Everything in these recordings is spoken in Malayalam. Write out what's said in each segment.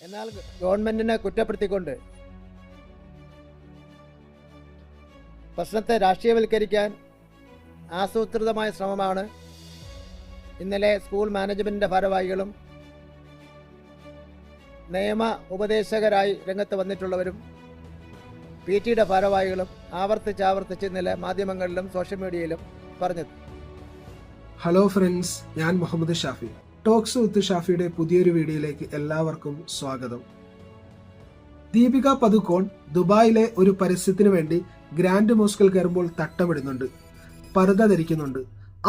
എന്നാൽ ഗവൺമെന്റിനെ കുറ്റപ്പെടുത്തിക്കൊണ്ട് പ്രശ്നത്തെ രാഷ്ട്രീയവൽക്കരിക്കാൻ ആസൂത്രിതമായ ശ്രമമാണ് ഇന്നലെ സ്കൂൾ മാനേജ്മെന്റിന്റെ ഭാരവാഹികളും നിയമ ഉപദേശകരായി രംഗത്ത് വന്നിട്ടുള്ളവരും പി ടിയുടെ ഭാരവാഹികളും ആവർത്തിച്ച് ഇന്നലെ മാധ്യമങ്ങളിലും സോഷ്യൽ മീഡിയയിലും പറഞ്ഞത് ഹലോ ഫ്രണ്ട്സ് ഞാൻ മുഹമ്മദ് ഷാഫി. ടോക്സ് വിത്ത് ഷാഫിയുടെ പുതിയൊരു വീഡിയോയിലേക്ക് എല്ലാവർക്കും സ്വാഗതം. ദീപിക പതുക്കോൺ ദുബായിലെ ഒരു പരസ്യത്തിന് വേണ്ടി ഗ്രാൻഡ് മോസ്കിൽ കയറുമ്പോൾ തട്ടമിടുന്നുണ്ട് പർദ്ദ ധരിക്കുന്നുണ്ട്.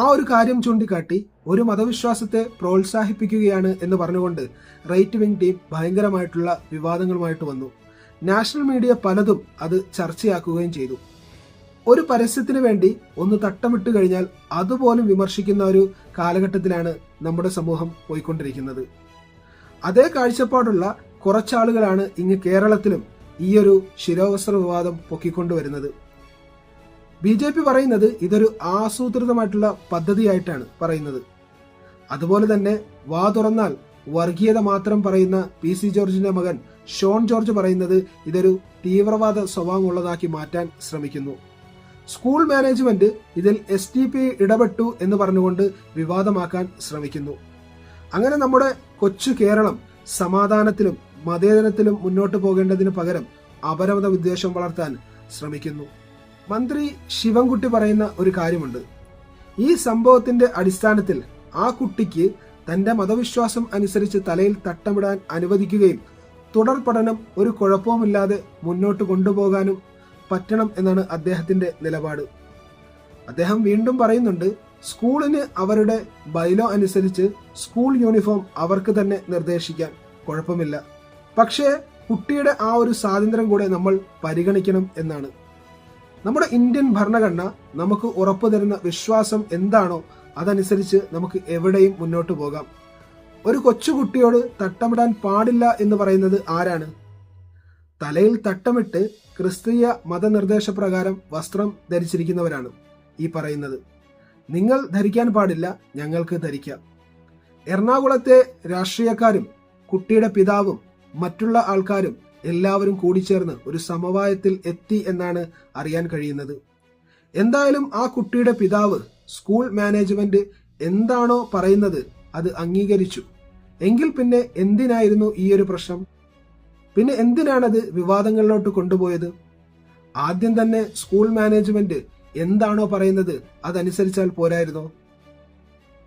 ആ ഒരു കാര്യം ചൂണ്ടിക്കാട്ടി ഒരു മതവിശ്വാസത്തെ പ്രോത്സാഹിപ്പിക്കുകയാണ് എന്ന് പറഞ്ഞുകൊണ്ട് റൈറ്റ് വിംഗ് ടീം ഭയങ്കരമായിട്ടുള്ള വിവാദങ്ങളുമായിട്ട് വന്നു. നാഷണൽ മീഡിയ പലതും അത് ചർച്ചയാക്കുകയും ചെയ്തു. ഒരു പരസ്യത്തിന് വേണ്ടി ഒന്ന് തട്ടമിട്ട് കഴിഞ്ഞാൽ അതുപോലും വിമർശിക്കുന്ന ഒരു കാലഘട്ടത്തിലാണ് നമ്മുടെ സമൂഹം പോയിക്കൊണ്ടിരിക്കുന്നത്. അതേ കാഴ്ചപ്പാടുള്ള കുറച്ചാളുകളാണ് ഇങ്ങ് കേരളത്തിലും ഈയൊരു ശിരോവസ്ത്ര വിവാദം പൊക്കിക്കൊണ്ടുവരുന്നത്. ബി ജെ പി പറയുന്നത് ഇതൊരു ആസൂത്രിതമായിട്ടുള്ള പദ്ധതിയായിട്ടാണ് പറയുന്നത്. അതുപോലെ തന്നെ വാ തുറന്നാൽ വർഗീയത മാത്രം പറയുന്ന പി സി ജോർജിന്റെ മകൻ ഷോൺ ജോർജ് പറയുന്നത് ഇതൊരു തീവ്രവാദ സ്വഭാവമുള്ളതാക്കി മാറ്റാൻ ശ്രമിക്കുന്നു. സ്കൂൾ മാനേജ്മെന്റ് ഇതിൽ എസ് ടി പി ഇടപെട്ടു എന്ന് പറഞ്ഞുകൊണ്ട് വിവാദമാക്കാൻ ശ്രമിക്കുന്നു. അങ്ങനെ നമ്മുടെ കൊച്ചു കേരളം സമാധാനത്തിലും മതേതരത്തിലും മുന്നോട്ട് പോകേണ്ടതിന് പകരം അപരമത വിദ്വേഷം വളർത്താൻ ശ്രമിക്കുന്നു. മന്ത്രി ശിവൻകുട്ടി പറയുന്ന ഒരു കാര്യമുണ്ട്. ഈ സംഭവത്തിന്റെ അടിസ്ഥാനത്തിൽ ആ കുട്ടിക്ക് തന്റെ മതവിശ്വാസം അനുസരിച്ച് തലയിൽ തട്ടമിടാൻ അനുവദിക്കുകയും തുടർ പഠനം ഒരു കുഴപ്പവുമില്ലാതെ മുന്നോട്ട് കൊണ്ടുപോകാനും പറ്റണം എന്നാണ് അദ്ദേഹത്തിന്റെ നിലപാട്. അദ്ദേഹം വീണ്ടും പറയുന്നുണ്ട് സ്കൂളിന് അവരുടെ ബൈലോ അനുസരിച്ച് സ്കൂൾ യൂണിഫോം അവർക്ക് തന്നെ നിർദ്ദേശിക്കാൻ കുഴപ്പമില്ല. പക്ഷേ കുട്ടിയുടെ ആ ഒരു സ്വാതന്ത്ര്യം കൂടെ നമ്മൾ പരിഗണിക്കണം എന്നാണ്. നമ്മുടെ ഇന്ത്യൻ ഭരണഘടന നമുക്ക് ഉറപ്പു തരുന്ന വിശ്വാസം എന്താണോ അതനുസരിച്ച് നമുക്ക് എവിടെയും മുന്നോട്ട് പോകാം. ഒരു കൊച്ചുകുട്ടിയോട് തട്ടമിടാൻ പാടില്ല എന്ന് പറയുന്നത് ആരാണ്? തലയിൽ തട്ടമിട്ട് ക്രിസ്തീയ മതനിർദ്ദേശപ്രകാരം വസ്ത്രം ധരിച്ചിരിക്കുന്നവരാണ് ഈ പറയുന്നത്. നിങ്ങൾ ധരിക്കാൻ പാടില്ല ഞങ്ങൾക്ക് ധരിക്കാം. എറണാകുളത്തെ രാഷ്ട്രീയക്കാരും കുട്ടിയുടെ പിതാവും മറ്റുള്ള ആൾക്കാരും എല്ലാവരും കൂടിച്ചേർന്ന് ഒരു സമവായത്തിൽ എത്തി എന്നാണ് അറിയാൻ കഴിയുന്നത്. എന്തായാലും ആ കുട്ടിയുടെ പിതാവ് സ്കൂൾ മാനേജ്മെന്റ് എന്താണോ പറയുന്നത് അത് അംഗീകരിച്ചു. എങ്കിൽ പിന്നെ എന്തിനായിരുന്നു ഈ ഒരു പ്രശ്നം? പിന്നെ എന്തിനാണത് വിവാദങ്ങളിലോട്ട് കൊണ്ടുപോയത്? ആദ്യം തന്നെ സ്കൂൾ മാനേജ്മെന്റ് എന്താണോ പറയുന്നത് അതനുസരിച്ചാൽ പോരായിരുന്നോ.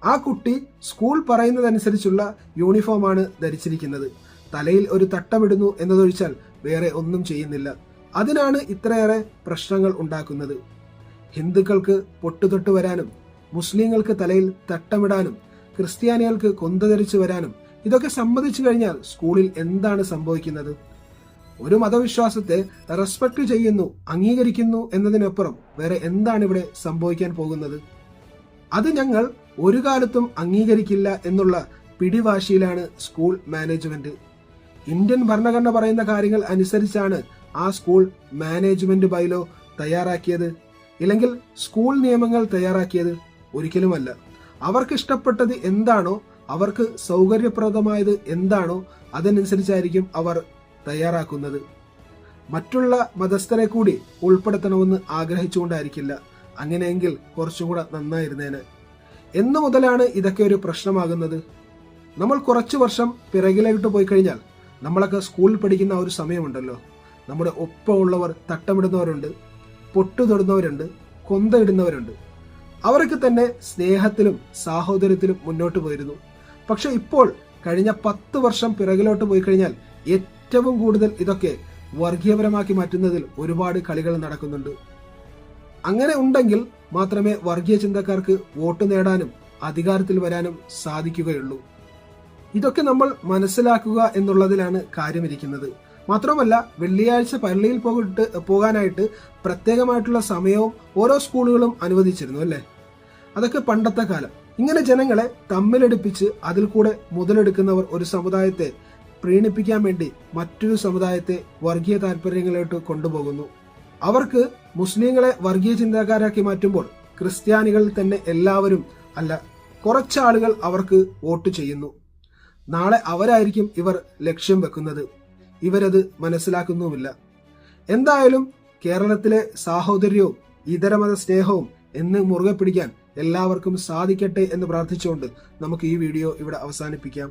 ആ കുട്ടി സ്കൂൾ പറയുന്നതനുസരിച്ചുള്ള യൂണിഫോമാണ് ധരിച്ചിരിക്കുന്നത്. തലയിൽ ഒരു തട്ടമിടുന്നു എന്നതൊഴിച്ചാൽ വേറെ ഒന്നും ചെയ്യുന്നില്ല. അതിനാണ് ഇത്രയേറെ പ്രശ്നങ്ങൾ ഉണ്ടാക്കുന്നത്. ഹിന്ദുക്കൾക്ക് പൊട്ടുതൊട്ട് വരാനും മുസ്ലിങ്ങൾക്ക് തലയിൽ തട്ടമിടാനും ക്രിസ്ത്യാനികൾക്ക് കൊന്ത ധരിച്ചു വരാനും ഇതൊക്കെ സമ്മതിച്ചു കഴിഞ്ഞാൽ സ്കൂളിൽ എന്താണ് സംഭവിക്കുന്നത്? ഒരു മതവിശ്വാസത്തെ റെസ്പെക്ട് ചെയ്യുന്നു അംഗീകരിക്കുന്നു എന്നതിനപ്പുറം വേറെ എന്താണ് ഇവിടെ സംഭവിക്കാൻ പോകുന്നത്? അത് ഞങ്ങൾ ഒരു കാലത്തും അംഗീകരിക്കില്ല എന്നുള്ള പിടിവാശിയിലാണ് സ്കൂൾ മാനേജ്മെന്റ്. ഇന്ത്യൻ ഭരണഘടന പറയുന്ന കാര്യങ്ങൾ അനുസരിച്ചാണ് ആ സ്കൂൾ മാനേജ്മെന്റ് ബൈലോ തയ്യാറാക്കിയത്. ഇല്ലെങ്കിൽ സ്കൂൾ നിയമങ്ങൾ തയ്യാറാക്കിയത് ഒരിക്കലുമല്ല. അവർക്ക് ഇഷ്ടപ്പെട്ടത് എന്താണോ അവർക്ക് സൗകര്യപ്രദമായത് എന്താണോ അതിനനുസരിച്ചായിരിക്കും അവർ തയ്യാറാക്കുന്നത്. മറ്റുള്ള മതസ്ഥരെ കൂടി ഉൾപ്പെടുത്തണമെന്ന് ആഗ്രഹിച്ചുകൊണ്ടായിരിക്കില്ല. അങ്ങനെയെങ്കിൽ കുറച്ചും കൂടെ നന്നായിരുന്നേനെ. എന്നു മുതലാണ് ഇതൊക്കെ ഒരു പ്രശ്നമാകുന്നത്. നമ്മൾ കുറച്ചു വർഷം പിറകിലോട്ട് പോയി കഴിഞ്ഞാൽ നമ്മളൊക്കെ സ്കൂളിൽ പഠിക്കുന്ന ഒരു സമയമുണ്ടല്ലോ. നമ്മുടെ ഒപ്പമുള്ളവർ തട്ടമിടുന്നവരുണ്ട് പൊട്ടു തൊടുന്നവരുണ്ട് കൊന്ത ഇടുന്നവരുണ്ട്. അവരൊക്കെ തന്നെ സ്നേഹത്തിലും സാഹോദര്യത്തിലും മുന്നോട്ട് പോയിരുന്നു. പക്ഷെ ഇപ്പോൾ കഴിഞ്ഞ പത്ത് വർഷം പിറകിലോട്ട് പോയി കഴിഞ്ഞാൽ ഏറ്റവും കൂടുതൽ ഇതൊക്കെ വർഗീയപരമാക്കി മാറ്റുന്നതിൽ ഒരുപാട് കളികൾ നടക്കുന്നുണ്ട്. അങ്ങനെ ഉണ്ടെങ്കിൽ മാത്രമേ വർഗീയ ചിന്തക്കാർക്ക് വോട്ട് നേടാനും അധികാരത്തിൽ വരാനും സാധിക്കുകയുള്ളൂ. ഇതൊക്കെ നമ്മൾ മനസ്സിലാക്കുക എന്നുള്ളതിലാണ് കാര്യമിരിക്കുന്നത്. മാത്രമല്ല വെള്ളിയാഴ്ച പള്ളിയിൽ പോയിട്ട് പോകാനായിട്ട് പ്രത്യേകമായിട്ടുള്ള സമയവും ഓരോ സ്കൂളുകളും അനുവദിച്ചിരുന്നു അല്ലേ? അതൊക്കെ പണ്ടത്തെ കാലം. ഇങ്ങനെ ജനങ്ങളെ തമ്മിലടുപ്പിച്ച് അതിൽ കൂടെ മുതലെടുക്കുന്നവർ ഒരു സമുദായത്തെ പ്രീണിപ്പിക്കാൻ വേണ്ടി മറ്റൊരു സമുദായത്തെ വർഗീയ താല്പര്യങ്ങളിലോട്ട് കൊണ്ടുപോകുന്നു. അവർക്ക് മുസ്ലിങ്ങളെ വർഗീയ ചിന്താക്കാരാക്കി മാറ്റുമ്പോൾ ക്രിസ്ത്യാനികളിൽ തന്നെ എല്ലാവരും അല്ല കുറച്ചാളുകൾ അവർക്ക് വോട്ട് ചെയ്യുന്നു. നാളെ അവരായിരിക്കും ഇവർ ലക്ഷ്യം വെക്കുന്നത്. ഇവരത് മനസ്സിലാക്കുന്നുമില്ല. എന്തായാലും കേരളത്തിലെ സാഹോദര്യവും ഇതരമത സ്നേഹവും എന്ന് മുറുകെ പിടിക്കാൻ എല്ലാവർക്കും സാധിക്കട്ടെ എന്ന് പ്രാർത്ഥിച്ചുകൊണ്ട് നമുക്ക് ഈ വീഡിയോ ഇവിടെ അവസാനിപ്പിക്കാം.